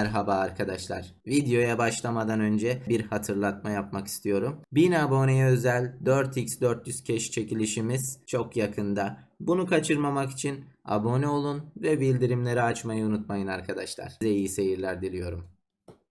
merhaba arkadaşlar. Videoya başlamadan önce bir hatırlatma yapmak istiyorum. 1000 aboneye özel 4x400 cash çekilişimiz çok yakında. Bunu kaçırmamak için abone olun ve bildirimleri açmayı unutmayın arkadaşlar. Size iyi seyirler diliyorum.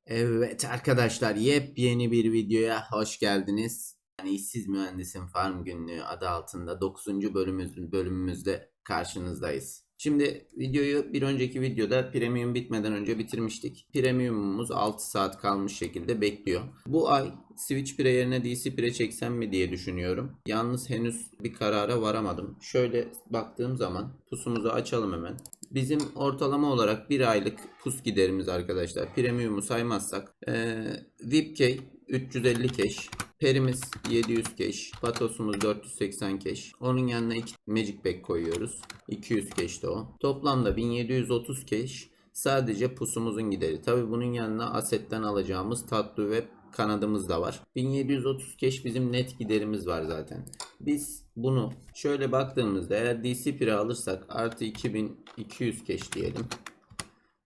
Evet arkadaşlar yepyeni bir videoya hoş geldiniz. Yani işsiz mühendisin farm günlüğü adı altında 9. bölümümüz, bölümümüzde karşınızdayız. Şimdi videoyu bir önceki videoda premium bitmeden önce bitirmiştik. Premiumumuz 6 saat kalmış şekilde bekliyor. Bu ay Switch Pre yerine DC Pre çeksem mi diye düşünüyorum. Yalnız henüz bir karara varamadım. Şöyle baktığım zaman pusumuzu açalım hemen. Bizim ortalama olarak bir aylık pus giderimiz arkadaşlar. Premium'u saymazsak. Ee, VIPK 350 cash. Perimiz 700 cash. Patosumuz 480 cash. Onun yanına 2 Magic Bag koyuyoruz. 200 cash de o. Toplamda 1730 cash. Sadece pusumuzun gideri. Tabi bunun yanına asetten alacağımız tatlı ve kanadımız da var. 1730 cash bizim net giderimiz var zaten. Biz bunu şöyle baktığımızda eğer DC pire alırsak artı 2200 cash diyelim.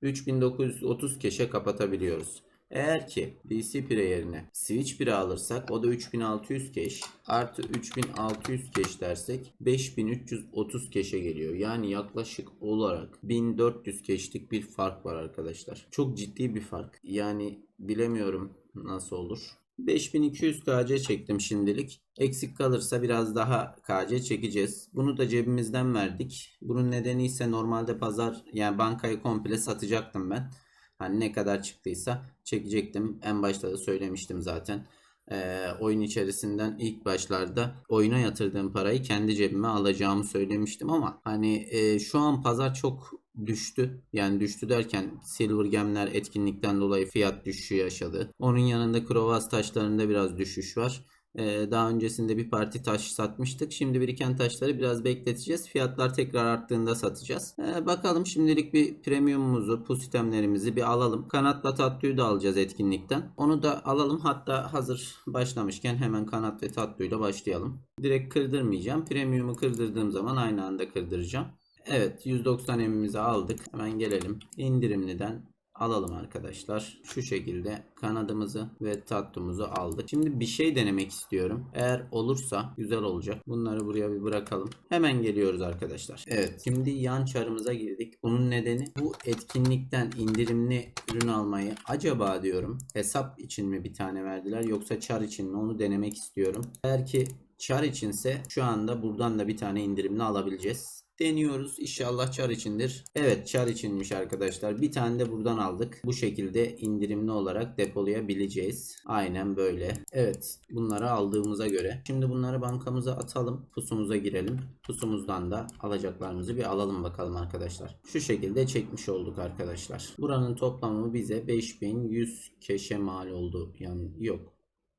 3930 keşe kapatabiliyoruz. Eğer ki DC pire yerine Switch pire alırsak o da 3600 keş artı 3600 keş dersek 5330 keşe geliyor. Yani yaklaşık olarak 1400 keşlik bir fark var arkadaşlar. Çok ciddi bir fark. Yani bilemiyorum nasıl olur. 5200 KC çektim şimdilik. Eksik kalırsa biraz daha KC çekeceğiz. Bunu da cebimizden verdik. Bunun nedeni ise normalde pazar yani bankayı komple satacaktım ben. Hani ne kadar çıktıysa çekecektim. En başta da söylemiştim zaten. Ee, oyun içerisinden ilk başlarda oyuna yatırdığım parayı kendi cebime alacağımı söylemiştim ama hani e, şu an pazar çok düştü. Yani düştü derken Silver Gem'ler etkinlikten dolayı fiyat düşüşü yaşadı. Onun yanında Krovaz taşlarında biraz düşüş var. Ee, daha öncesinde bir parti taş satmıştık. Şimdi biriken taşları biraz bekleteceğiz. Fiyatlar tekrar arttığında satacağız. Ee, bakalım şimdilik bir premiumumuzu, pus sistemlerimizi bir alalım. Kanatla tatlıyı da alacağız etkinlikten. Onu da alalım. Hatta hazır başlamışken hemen kanat ve tatlıyla başlayalım. Direkt kırdırmayacağım. Premiumu kırdırdığım zaman aynı anda kırdıracağım. Evet 190 emimizi aldık. Hemen gelelim. İndirimliden alalım arkadaşlar. Şu şekilde kanadımızı ve tatlımızı aldık. Şimdi bir şey denemek istiyorum. Eğer olursa güzel olacak. Bunları buraya bir bırakalım. Hemen geliyoruz arkadaşlar. Evet. Şimdi yan çarımıza girdik. Bunun nedeni bu etkinlikten indirimli ürün almayı acaba diyorum hesap için mi bir tane verdiler yoksa çar için mi onu denemek istiyorum. Eğer ki çar içinse şu anda buradan da bir tane indirimli alabileceğiz. Deniyoruz. İnşallah çar içindir. Evet çar içinmiş arkadaşlar. Bir tane de buradan aldık. Bu şekilde indirimli olarak depolayabileceğiz. Aynen böyle. Evet bunları aldığımıza göre. Şimdi bunları bankamıza atalım. Pusumuza girelim. Pusumuzdan da alacaklarımızı bir alalım bakalım arkadaşlar. Şu şekilde çekmiş olduk arkadaşlar. Buranın toplamı bize 5100 keşe mal oldu. Yani yok.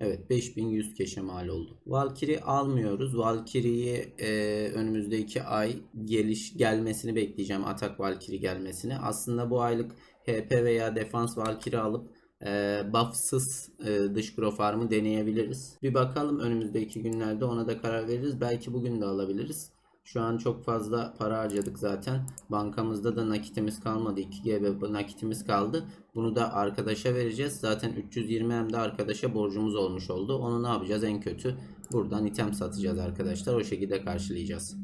Evet 5100 keşe mal oldu. Valkyrie almıyoruz. Valkyrie'yi e, önümüzdeki ay geliş gelmesini bekleyeceğim. Atak Valkyrie gelmesini. Aslında bu aylık HP veya defans Valkyrie alıp e, buffsız e, dış pro farmı deneyebiliriz. Bir bakalım önümüzdeki günlerde ona da karar veririz. Belki bugün de alabiliriz. Şu an çok fazla para harcadık zaten. Bankamızda da nakitimiz kalmadı. 2 GB nakitimiz kaldı. Bunu da arkadaşa vereceğiz. Zaten 320 hem arkadaşa borcumuz olmuş oldu. Onu ne yapacağız en kötü? Buradan item satacağız arkadaşlar. O şekilde karşılayacağız.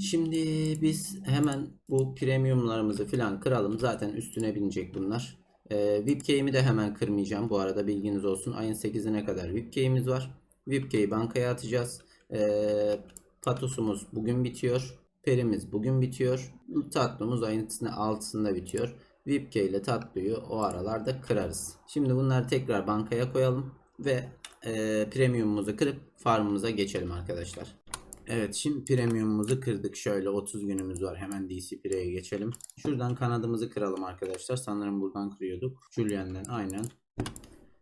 Şimdi biz hemen bu premiumlarımızı falan kıralım. Zaten üstüne binecek bunlar. Ee, VIP key'imi de hemen kırmayacağım. Bu arada bilginiz olsun. Ayın 8'ine kadar VIP key'imiz var. VIP key'i bankaya atacağız. Ee, Patosumuz bugün bitiyor. Perimiz bugün bitiyor. Tatlımız ayın 6'sında bitiyor. Vipke ile tatlıyı o aralarda kırarız. Şimdi bunları tekrar bankaya koyalım ve e, premiumumuzu kırıp farmımıza geçelim arkadaşlar. Evet şimdi premiumumuzu kırdık. Şöyle 30 günümüz var. Hemen DC Pre'ye geçelim. Şuradan kanadımızı kıralım arkadaşlar. Sanırım buradan kırıyorduk. Julien'den aynen.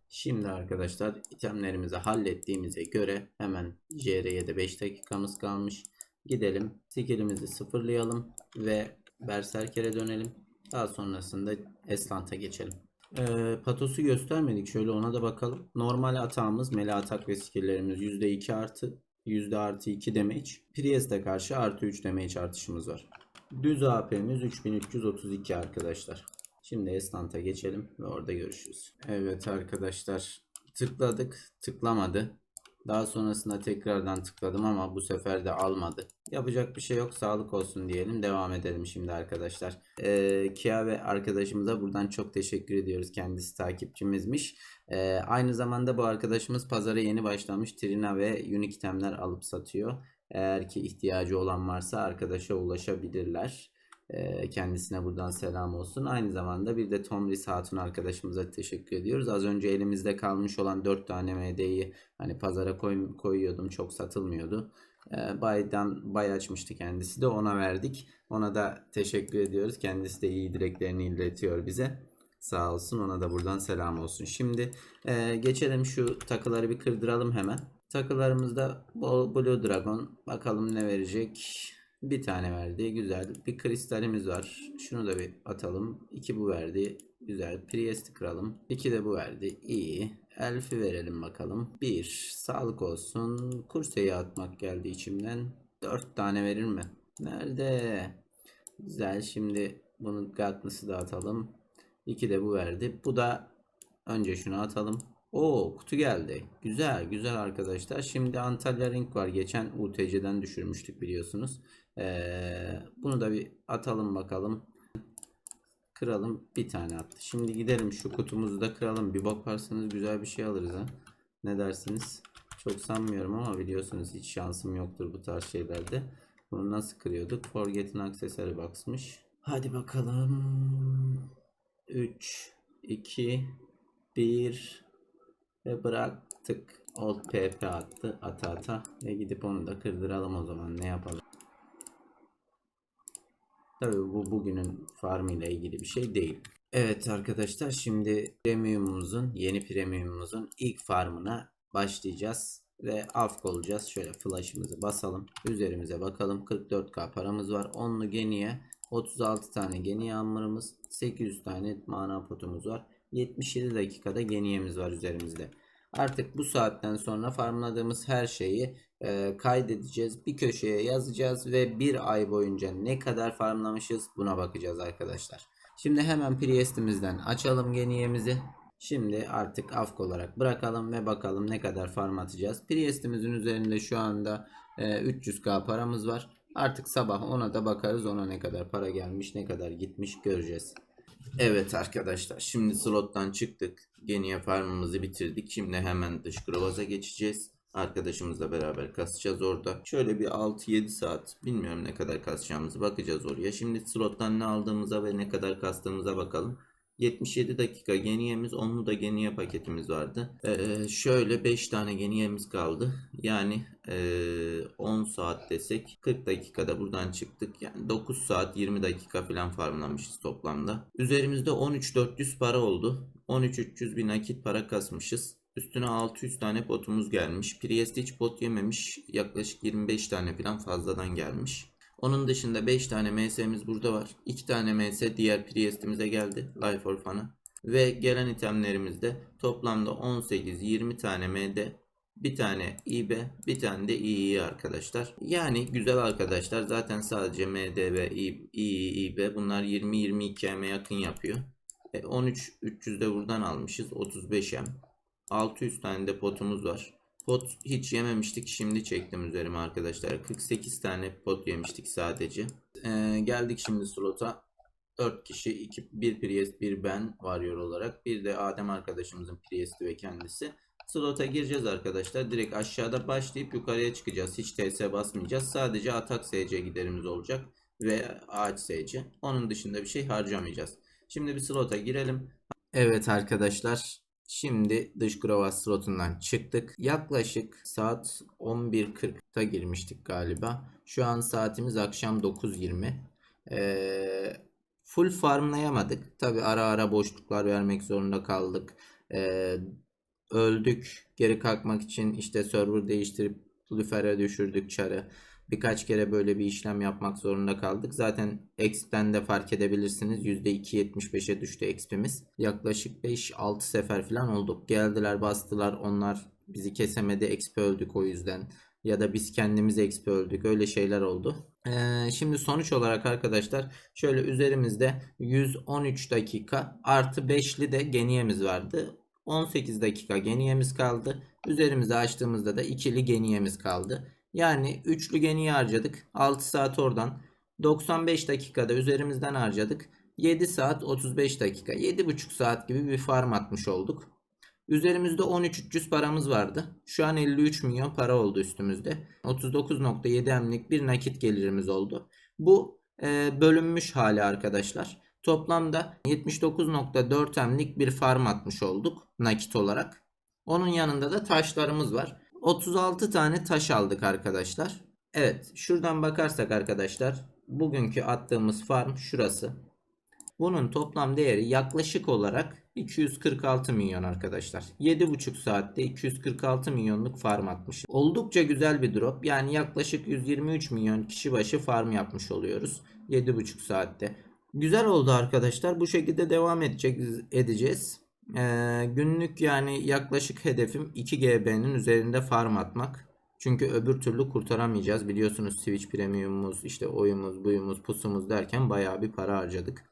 Şimdi arkadaşlar itemlerimizi hallettiğimize göre hemen JR'ye de 5 dakikamız kalmış. Gidelim skillimizi sıfırlayalım ve Berserker'e dönelim. Daha sonrasında Eslant'a geçelim. Ee, Patos'u göstermedik. Şöyle ona da bakalım. Normal atağımız, mele atak ve skilllerimiz %2 artı yüzde artı 2 damage. Priest'e karşı artı 3 damage artışımız var. Düz AP'miz 3332 arkadaşlar. Şimdi Estant'a geçelim ve orada görüşürüz. Evet arkadaşlar tıkladık tıklamadı. Daha sonrasında tekrardan tıkladım ama bu sefer de almadı. Yapacak bir şey yok. Sağlık olsun diyelim. Devam edelim şimdi arkadaşlar. Ee, Kia ve arkadaşımıza buradan çok teşekkür ediyoruz. Kendisi takipçimizmiş. Ee, aynı zamanda bu arkadaşımız pazara yeni başlamış. Trina ve Unique itemler alıp satıyor. Eğer ki ihtiyacı olan varsa arkadaşa ulaşabilirler. Kendisine buradan selam olsun. Aynı zamanda bir de Tomris Hatun arkadaşımıza teşekkür ediyoruz. Az önce elimizde kalmış olan 4 tane MD'yi hani pazara koy, koyuyordum. Çok satılmıyordu. Baydan bay açmıştı kendisi de ona verdik. Ona da teşekkür ediyoruz. Kendisi de iyi dileklerini iletiyor bize. Sağ olsun ona da buradan selam olsun. Şimdi geçelim şu takıları bir kırdıralım hemen. Takılarımızda Blue Dragon bakalım ne verecek. Bir tane verdi. Güzel. Bir kristalimiz var. Şunu da bir atalım. İki bu verdi. Güzel. Priest'i kıralım. İki de bu verdi. İyi. Elf'i verelim bakalım. Bir. Sağlık olsun. Kurseyi atmak geldi içimden. Dört tane verir mi? Nerede? Güzel. Şimdi bunu Gatnus'u da atalım. İki de bu verdi. Bu da önce şunu atalım. Oo kutu geldi. Güzel güzel arkadaşlar. Şimdi Antalya Ring var. Geçen UTC'den düşürmüştük biliyorsunuz. Bunu da bir atalım bakalım. Kıralım. Bir tane attı. Şimdi gidelim şu kutumuzu da kıralım. Bir bakarsanız güzel bir şey alırız ha. Ne dersiniz? Çok sanmıyorum ama biliyorsunuz hiç şansım yoktur bu tarz şeylerde. Bunu nasıl kırıyorduk? Forget'in aksesuarı box'mış. Hadi bakalım. 3 2 1 ve bıraktık. Old PP attı. Ata ata. Ve gidip onu da kırdıralım o zaman. Ne yapalım? Tabii bu bugünün farm ile ilgili bir şey değil. Evet arkadaşlar şimdi premiumumuzun yeni premiumumuzun ilk farmına başlayacağız ve afk olacağız. Şöyle flash'ımızı basalım. Üzerimize bakalım. 44k paramız var. 10'lu geniye 36 tane geniye hammerımız 800 tane mana potumuz var. 77 dakikada geniyemiz var üzerimizde. Artık bu saatten sonra farmladığımız her şeyi e, kaydedeceğiz. Bir köşeye yazacağız ve bir ay boyunca ne kadar farmlamışız buna bakacağız arkadaşlar. Şimdi hemen Priest'imizden açalım geniyemizi. Şimdi artık afk olarak bırakalım ve bakalım ne kadar farm atacağız. Priest'imizin üzerinde şu anda e, 300k paramız var. Artık sabah ona da bakarız ona ne kadar para gelmiş ne kadar gitmiş göreceğiz. Evet arkadaşlar şimdi slottan çıktık. Geniye farmımızı bitirdik. Şimdi hemen dış grovaza geçeceğiz. Arkadaşımızla beraber kasacağız orada. Şöyle bir 6-7 saat bilmiyorum ne kadar kasacağımızı bakacağız oraya. Şimdi slottan ne aldığımıza ve ne kadar kastığımıza bakalım. 77 dakika geniyemiz, onlu da geniye paketimiz vardı. Ee, şöyle 5 tane geniyemiz kaldı. Yani ee, 10 saat desek 40 dakikada buradan çıktık. Yani 9 saat 20 dakika falan farmlamışız toplamda. Üzerimizde 13.400 para oldu. 13.300 bir nakit para kasmışız. Üstüne 600 tane potumuz gelmiş. Priest hiç pot yememiş. Yaklaşık 25 tane falan fazladan gelmiş. Onun dışında 5 tane MS'miz burada var. 2 tane MS diğer Priest'imize geldi. Life Orphan'a. Ve gelen itemlerimizde toplamda 18-20 tane MD, bir tane IB, bir tane de II arkadaşlar. Yani güzel arkadaşlar. Zaten sadece MD ve II, IB bunlar 20-22 M'e yakın yapıyor. E, 13 300 de buradan almışız. 35 M. 600 tane de potumuz var. Pot hiç yememiştik. Şimdi çektim üzerime arkadaşlar. 48 tane pot yemiştik sadece. Ee, geldik şimdi slota. 4 kişi, 2, 1 Priest, 1 ben varıyor olarak. Bir de Adem arkadaşımızın Priest'i ve kendisi. Slota gireceğiz arkadaşlar. Direkt aşağıda başlayıp yukarıya çıkacağız. Hiç TS basmayacağız. Sadece atak SC giderimiz olacak. Ve ağaç SC. Onun dışında bir şey harcamayacağız. Şimdi bir slota girelim. Evet arkadaşlar. Şimdi dış grova slotundan çıktık. Yaklaşık saat 11.40'ta girmiştik galiba. Şu an saatimiz akşam 9.20. Ee, full farmlayamadık. Tabi ara ara boşluklar vermek zorunda kaldık. Ee, öldük. Geri kalkmak için işte server değiştirip Lufer'e düşürdük çarı. Birkaç kere böyle bir işlem yapmak zorunda kaldık. Zaten Exp'ten de fark edebilirsiniz. %2.75'e düştü Exp'imiz. Yaklaşık 5-6 sefer falan olduk. Geldiler bastılar. Onlar bizi kesemedi. Exp öldük o yüzden. Ya da biz kendimiz exp öldük. Öyle şeyler oldu. Ee, şimdi sonuç olarak arkadaşlar şöyle üzerimizde 113 dakika artı 5'li de geniyemiz vardı. 18 dakika geniyemiz kaldı. Üzerimizde açtığımızda da ikili geniyemiz kaldı. Yani üçlü geniyi harcadık. 6 saat oradan. 95 dakikada üzerimizden harcadık. 7 saat 35 dakika. 7,5 saat gibi bir farm atmış olduk. Üzerimizde 13.300 paramız vardı. Şu an 53 milyon para oldu üstümüzde. 39.7 emlik bir nakit gelirimiz oldu. Bu e, bölünmüş hali arkadaşlar. Toplamda 79.4 emlik bir farm atmış olduk nakit olarak. Onun yanında da taşlarımız var. 36 tane taş aldık arkadaşlar. Evet şuradan bakarsak arkadaşlar bugünkü attığımız farm şurası. Bunun toplam değeri yaklaşık olarak 246 milyon arkadaşlar. 7,5 saatte 246 milyonluk farm atmış. Oldukça güzel bir drop. Yani yaklaşık 123 milyon kişi başı farm yapmış oluyoruz. 7,5 saatte. Güzel oldu arkadaşlar. Bu şekilde devam edecek, edeceğiz. Ee, günlük yani yaklaşık hedefim 2 GB'nin üzerinde farm atmak. Çünkü öbür türlü kurtaramayacağız. Biliyorsunuz Switch Premium'umuz, işte oyumuz, buyumuz, pusumuz derken bayağı bir para harcadık.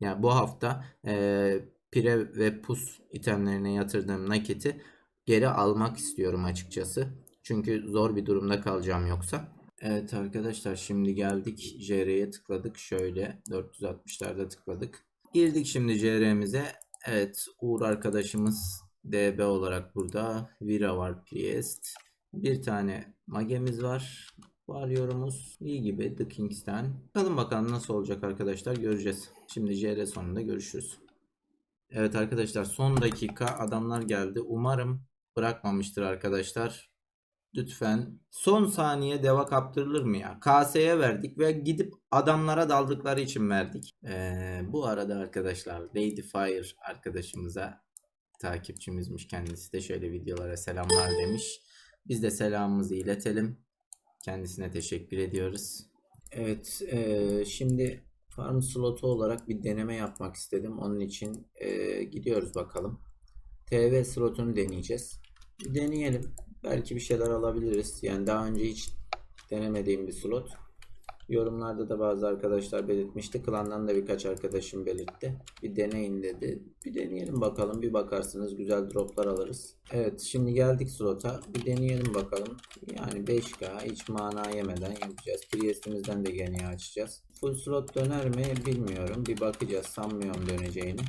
Yani bu hafta e, pire ve pus itemlerine yatırdığım nakiti geri almak istiyorum açıkçası. Çünkü zor bir durumda kalacağım yoksa. Evet arkadaşlar şimdi geldik JR'ye tıkladık. Şöyle 460'larda tıkladık. Girdik şimdi JR'mize. Evet Uğur arkadaşımız DB olarak burada. Vira var Priest. Bir tane magemiz var. Varyorumuz iyi gibi The Kings'ten. Bakalım bakalım nasıl olacak arkadaşlar göreceğiz. Şimdi JR sonunda görüşürüz. Evet arkadaşlar son dakika adamlar geldi. Umarım bırakmamıştır arkadaşlar. Lütfen son saniye deva kaptırılır mı ya? KS'ye verdik ve gidip adamlara daldıkları için verdik. Ee, bu arada arkadaşlar Lady Fire arkadaşımıza takipçimizmiş kendisi de şöyle videolara selamlar demiş. Biz de selamımızı iletelim. Kendisine teşekkür ediyoruz. Evet e, şimdi farm slotu olarak bir deneme yapmak istedim. Onun için e, gidiyoruz bakalım. TV slotunu deneyeceğiz. Bir deneyelim. Belki bir şeyler alabiliriz. Yani daha önce hiç denemediğim bir slot. Yorumlarda da bazı arkadaşlar belirtmişti. Klandan da birkaç arkadaşım belirtti. Bir deneyin dedi. Bir deneyelim bakalım. Bir bakarsınız güzel droplar alırız. Evet şimdi geldik slota. Bir deneyelim bakalım. Yani 5K hiç mana yemeden yapacağız. Priest'imizden de gene açacağız. Full slot döner mi bilmiyorum. Bir bakacağız. Sanmıyorum döneceğini.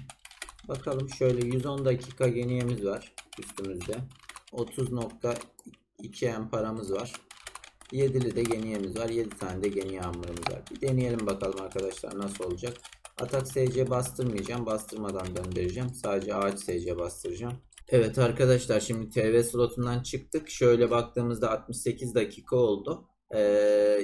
Bakalım şöyle 110 dakika geniyemiz var üstümüzde. 30.2 M paramız var. 7'li de geniyemiz var. 7 tane de geniye hamurumuz var. Bir deneyelim bakalım arkadaşlar nasıl olacak. Atak SC bastırmayacağım. Bastırmadan döndüreceğim. Sadece ağaç SC bastıracağım. Evet arkadaşlar şimdi TV slotundan çıktık. Şöyle baktığımızda 68 dakika oldu. Ee,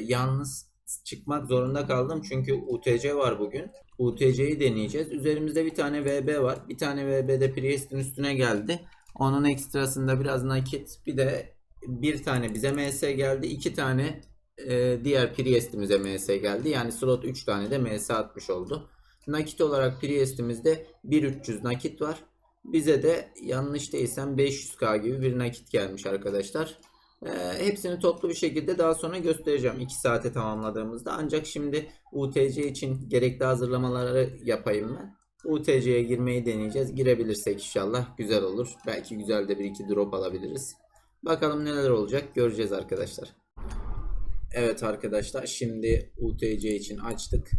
yalnız çıkmak zorunda kaldım. Çünkü UTC var bugün. UTC'yi deneyeceğiz. Üzerimizde bir tane VB var. Bir tane VB de Priest'in üstüne geldi. Onun ekstrasında biraz nakit. Bir de bir tane bize MS geldi. iki tane e, diğer Priest'imize MS geldi. Yani slot 3 tane de MS atmış oldu. Nakit olarak Priest'imizde 1300 nakit var. Bize de yanlış değilsem 500k gibi bir nakit gelmiş arkadaşlar. E, hepsini toplu bir şekilde daha sonra göstereceğim 2 saate tamamladığımızda. Ancak şimdi UTC için gerekli hazırlamaları yapayım ben. UTC'ye girmeyi deneyeceğiz. Girebilirsek inşallah güzel olur. Belki güzel de bir iki drop alabiliriz. Bakalım neler olacak göreceğiz arkadaşlar. Evet arkadaşlar şimdi UTC için açtık.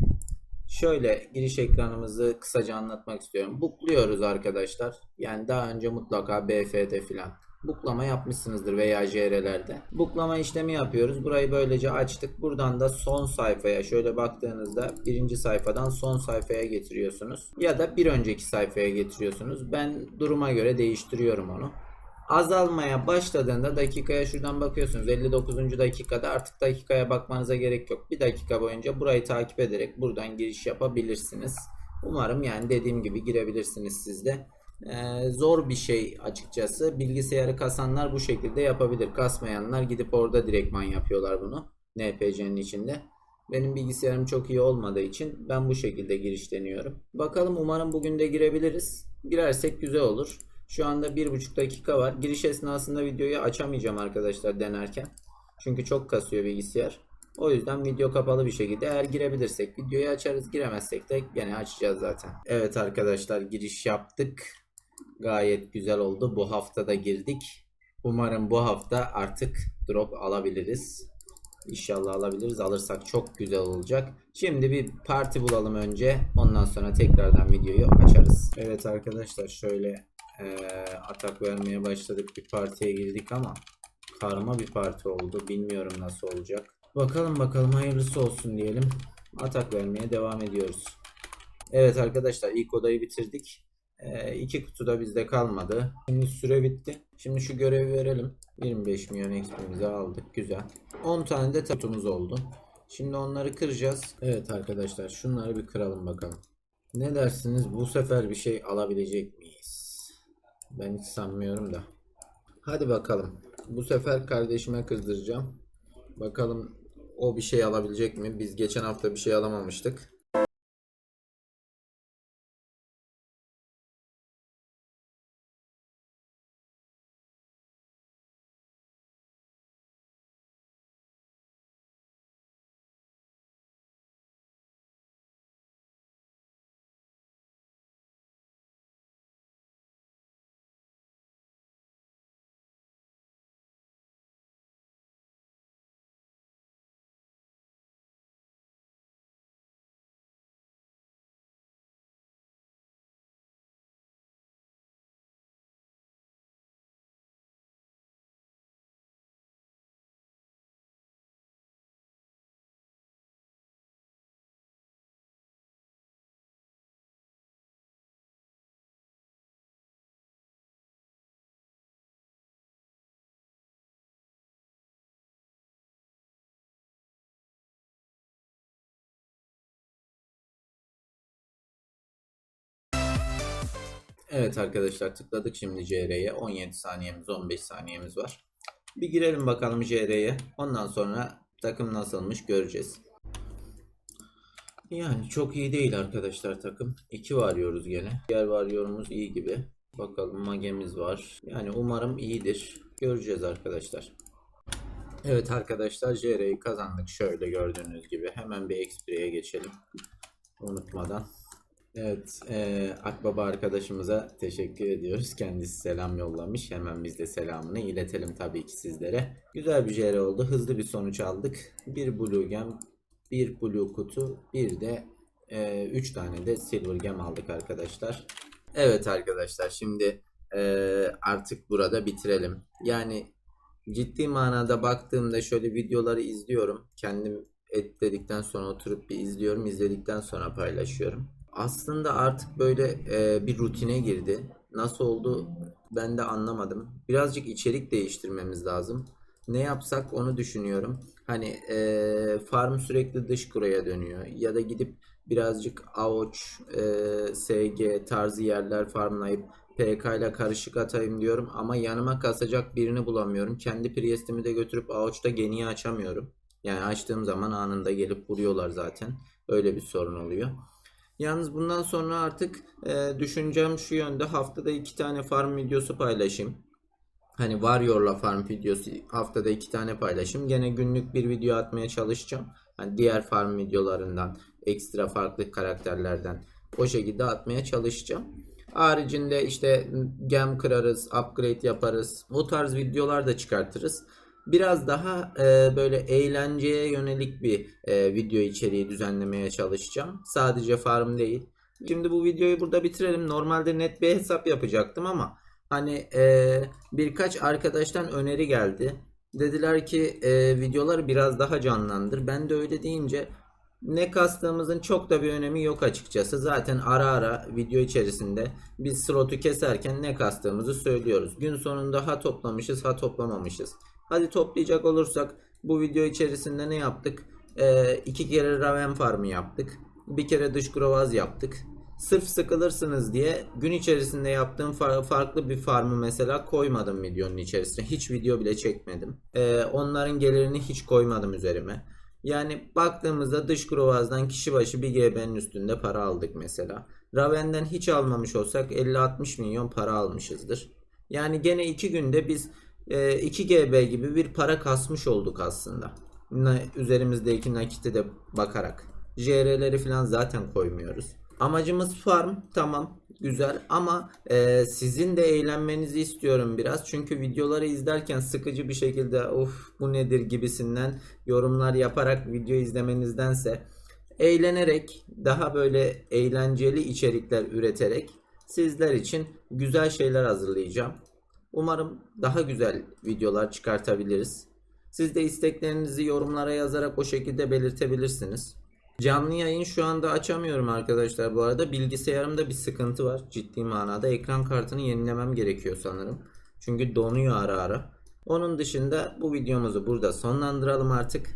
Şöyle giriş ekranımızı kısaca anlatmak istiyorum. Bukluyoruz arkadaşlar. Yani daha önce mutlaka BF'de filan buklama yapmışsınızdır veya JR'lerde. Buklama işlemi yapıyoruz. Burayı böylece açtık. Buradan da son sayfaya şöyle baktığınızda birinci sayfadan son sayfaya getiriyorsunuz. Ya da bir önceki sayfaya getiriyorsunuz. Ben duruma göre değiştiriyorum onu azalmaya başladığında dakikaya şuradan bakıyorsunuz 59. dakikada artık dakikaya bakmanıza gerek yok. Bir dakika boyunca burayı takip ederek buradan giriş yapabilirsiniz. Umarım yani dediğim gibi girebilirsiniz siz de. Ee, zor bir şey açıkçası. Bilgisayarı kasanlar bu şekilde yapabilir. Kasmayanlar gidip orada direktman yapıyorlar bunu. NPC'nin içinde. Benim bilgisayarım çok iyi olmadığı için ben bu şekilde giriş deniyorum. Bakalım umarım bugün de girebiliriz. Girersek güzel olur. Şu anda bir buçuk dakika var. Giriş esnasında videoyu açamayacağım arkadaşlar denerken. Çünkü çok kasıyor bilgisayar. O yüzden video kapalı bir şekilde eğer girebilirsek videoyu açarız giremezsek de gene açacağız zaten. Evet arkadaşlar giriş yaptık. Gayet güzel oldu. Bu hafta da girdik. Umarım bu hafta artık drop alabiliriz. İnşallah alabiliriz. Alırsak çok güzel olacak. Şimdi bir parti bulalım önce. Ondan sonra tekrardan videoyu açarız. Evet arkadaşlar şöyle eee, atak vermeye başladık. Bir partiye girdik ama karma bir parti oldu. Bilmiyorum nasıl olacak. Bakalım bakalım hayırlısı olsun diyelim. Atak vermeye devam ediyoruz. Evet arkadaşlar ilk odayı bitirdik. Ee, iki kutu da bizde kalmadı. Şimdi süre bitti. Şimdi şu görevi verelim. 25 milyon XP'mizi aldık. Güzel. 10 tane de kutumuz oldu. Şimdi onları kıracağız. Evet arkadaşlar şunları bir kıralım bakalım. Ne dersiniz bu sefer bir şey alabilecek miyiz? Ben hiç sanmıyorum da. Hadi bakalım. Bu sefer kardeşime kızdıracağım. Bakalım o bir şey alabilecek mi? Biz geçen hafta bir şey alamamıştık. Evet arkadaşlar tıkladık şimdi CR'ye. 17 saniyemiz 15 saniyemiz var. Bir girelim bakalım CR'ye. Ondan sonra takım nasılmış göreceğiz. Yani çok iyi değil arkadaşlar takım. 2 varıyoruz gene. Diğer varyorumuz iyi gibi. Bakalım magemiz var. Yani umarım iyidir. Göreceğiz arkadaşlar. Evet arkadaşlar JR'yi kazandık. Şöyle gördüğünüz gibi. Hemen bir Xpre'ye geçelim. Unutmadan. Evet, eee, Akbaba arkadaşımıza teşekkür ediyoruz. Kendisi selam yollamış. Hemen biz de selamını iletelim tabii ki sizlere. Güzel bir JR oldu. Hızlı bir sonuç aldık. Bir Blue Gem, bir Blue Kutu, bir de 3 tane de Silver Gem aldık arkadaşlar. Evet arkadaşlar şimdi eee, artık burada bitirelim. Yani ciddi manada baktığımda şöyle videoları izliyorum. Kendim editledikten sonra oturup bir izliyorum. İzledikten sonra paylaşıyorum. Aslında artık böyle e, bir rutine girdi. Nasıl oldu ben de anlamadım. Birazcık içerik değiştirmemiz lazım. Ne yapsak onu düşünüyorum. Hani e, farm sürekli dış kuraya dönüyor. Ya da gidip birazcık Aoç, e, SG tarzı yerler farmlayıp PK ile karışık atayım diyorum. Ama yanıma kasacak birini bulamıyorum. Kendi Priest'imi de götürüp Aoç'ta geniyi açamıyorum. Yani açtığım zaman anında gelip vuruyorlar zaten. Öyle bir sorun oluyor. Yalnız bundan sonra artık e, düşüncem şu yönde haftada iki tane farm videosu paylaşayım. Hani Warrior'la farm videosu haftada iki tane paylaşayım. Gene günlük bir video atmaya çalışacağım. Hani diğer farm videolarından, ekstra farklı karakterlerden o şekilde atmaya çalışacağım. Haricinde işte gem kırarız, upgrade yaparız. O tarz videolar da çıkartırız. Biraz daha e, böyle eğlenceye yönelik bir e, video içeriği düzenlemeye çalışacağım. Sadece farm değil. Şimdi bu videoyu burada bitirelim. Normalde net bir hesap yapacaktım ama hani e, birkaç arkadaştan öneri geldi. Dediler ki e, videoları biraz daha canlandır. Ben de öyle deyince ne kastığımızın çok da bir önemi yok açıkçası. Zaten ara ara video içerisinde biz slotu keserken ne kastığımızı söylüyoruz. Gün sonunda ha toplamışız ha toplamamışız. Hadi toplayacak olursak bu video içerisinde ne yaptık? Ee, iki kere Raven farmı yaptık. Bir kere dış grovaz yaptık. Sırf sıkılırsınız diye gün içerisinde yaptığım fa- farklı bir farmı mesela koymadım videonun içerisine. Hiç video bile çekmedim. Ee, onların gelirini hiç koymadım üzerime. Yani baktığımızda dış grovazdan kişi başı bir GB'nin üstünde para aldık mesela. Raven'den hiç almamış olsak 50-60 milyon para almışızdır. Yani gene 2 günde biz e, 2 GB gibi bir para kasmış olduk aslında. Üzerimizdeki nakite de bakarak. JR'leri falan zaten koymuyoruz. Amacımız farm tamam güzel ama e, sizin de eğlenmenizi istiyorum biraz. Çünkü videoları izlerken sıkıcı bir şekilde of bu nedir gibisinden yorumlar yaparak video izlemenizdense eğlenerek daha böyle eğlenceli içerikler üreterek sizler için güzel şeyler hazırlayacağım. Umarım daha güzel videolar çıkartabiliriz. Siz de isteklerinizi yorumlara yazarak o şekilde belirtebilirsiniz. Canlı yayın şu anda açamıyorum arkadaşlar bu arada. Bilgisayarımda bir sıkıntı var ciddi manada. Ekran kartını yenilemem gerekiyor sanırım. Çünkü donuyor ara ara. Onun dışında bu videomuzu burada sonlandıralım artık.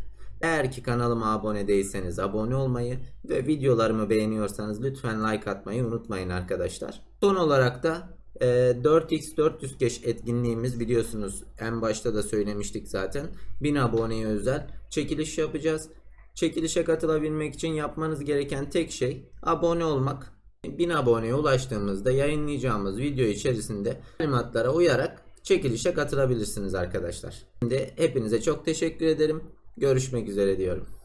Eğer ki kanalıma abone değilseniz abone olmayı ve videolarımı beğeniyorsanız lütfen like atmayı unutmayın arkadaşlar. Son olarak da e, 4x 400 keş etkinliğimiz biliyorsunuz en başta da söylemiştik zaten 1000 aboneye özel çekiliş yapacağız. Çekilişe katılabilmek için yapmanız gereken tek şey abone olmak. 1000 aboneye ulaştığımızda yayınlayacağımız video içerisinde talimatlara uyarak çekilişe katılabilirsiniz arkadaşlar. Şimdi hepinize çok teşekkür ederim. Görüşmek üzere diyorum.